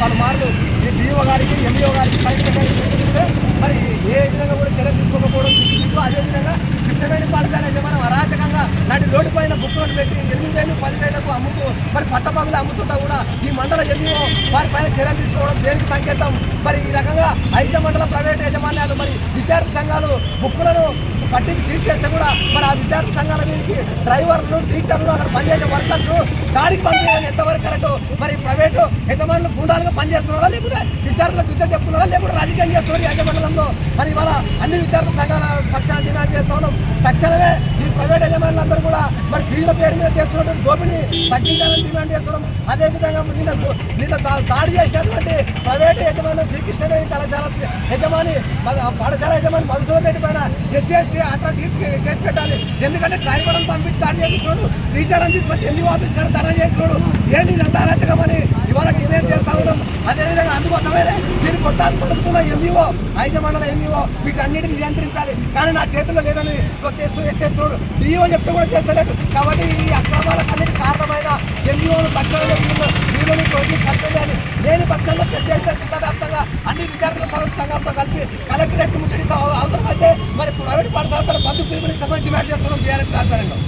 పలుమార్లు ఈ డిఓ గారికి ఎంఈఓ గారికి కలెక్టర్ గారికి తెలిపిస్తే మరి ఏ విధంగా కూడా చర్య తీసుకోకపోవడం అదేవిధంగా కృష్ణవేణి పాఠశాల యజమానం అరా రోడ్డు పైన బుక్కులను పెట్టి ఎనిమిది వేలు పది వేలకు అమ్ముతూ మరి పట్టపగులు అమ్ముతుంటా కూడా ఈ మండల ఎన్నో వారి పైన చర్యలు తీసుకోవడం దేనికి సంకేతం? మరి ఈ రకంగా ఐదు మండల ప్రైవేట్ యజమాన్యాలు మరి విద్యార్థి సంఘాలు బుక్కులను పట్టించి సీల్ చేస్తే కూడా మరి ఆ విద్యార్థి సంఘాల మీదకి డ్రైవర్లు టీచర్లు అక్కడ పనిచేసే వర్కర్లు దాడికి పంపించడం ఎంతవరకు కరెక్ట్? మరి ప్రైవేటు యజమానులు గుండాలుగా పనిచేస్తున్నారా లేకుంటే విద్యార్థులకు విద్య చెప్తున్నారా లేకుంటే రాజకీయం చేస్తున్నారు యజమండలంలో మరి ఇవాళ అన్ని విద్యార్థి సంఘాల పక్షాన్ని డిమాండ్ చేస్తా తక్షణమే ఈ ప్రైవేట్ యజమానులందరూ కూడా మరి ఫీజుల పేరు మీద చేస్తున్నటువంటి దోపిడిని తగ్గించాలని డిమాండ్ చేస్తున్నాం. అదేవిధంగా నిన్న నిన్న దాడి చేసినటువంటి ప్రైవేట్ యజమాని శ్రీకృష్ణదేవి కళాశాల యజమాని పాఠశాల యజమాని మధుసూదన్ రెడ్డి పైన ఎస్సీ ఎస్టీ అట్రాసిటీ కేసు పెట్టాలి. ఎందుకంటే ట్రైబల్ పంపించి దాడి చేస్తున్నాడు టీచర్ అని తీసుకొచ్చి ఎన్ని ఆఫీస్ కానీ ధర చేస్తున్నాడు. ఏంది ఇదంతా అరాచకమని ఇవాళ డిమాండ్ చేస్తా ఉన్నాం అదేవిధంగా అందుకోసమే దీన్ని కొత్త పలుకుతున్న ఎంఈఓ ఐజ మండల ఎంఈఓ వీటన్నిటిని నియంత్రించాలి. కానీ నా చేతుల్లో లేదని కొత్తేస్తూ ఎత్తేస్తున్నాడు. డిఈఓ చెప్తే కూడా చేస్తలేడు. కాబట్టి ఈ అక్రమాలకన్నిటి కారణమైన ఎంఈఓలు తక్షణమే వీళ్ళు వీళ్ళని తోటి కర్తవ్యాన్ని లేని పక్షంలో పెద్ద జిల్లా వ్యాప్తంగా అన్ని విద్యార్థుల సంఘంతో కలిపి కలెక్టరేట్ ముట్టడి అవసరమైతే మరి ప్రైవేట్ పాఠశాల బంధు పిలుపునిస్తామని డిమాండ్ చేస్తున్నాం బీఆర్ఎస్ ఆధ్వర్యంలో.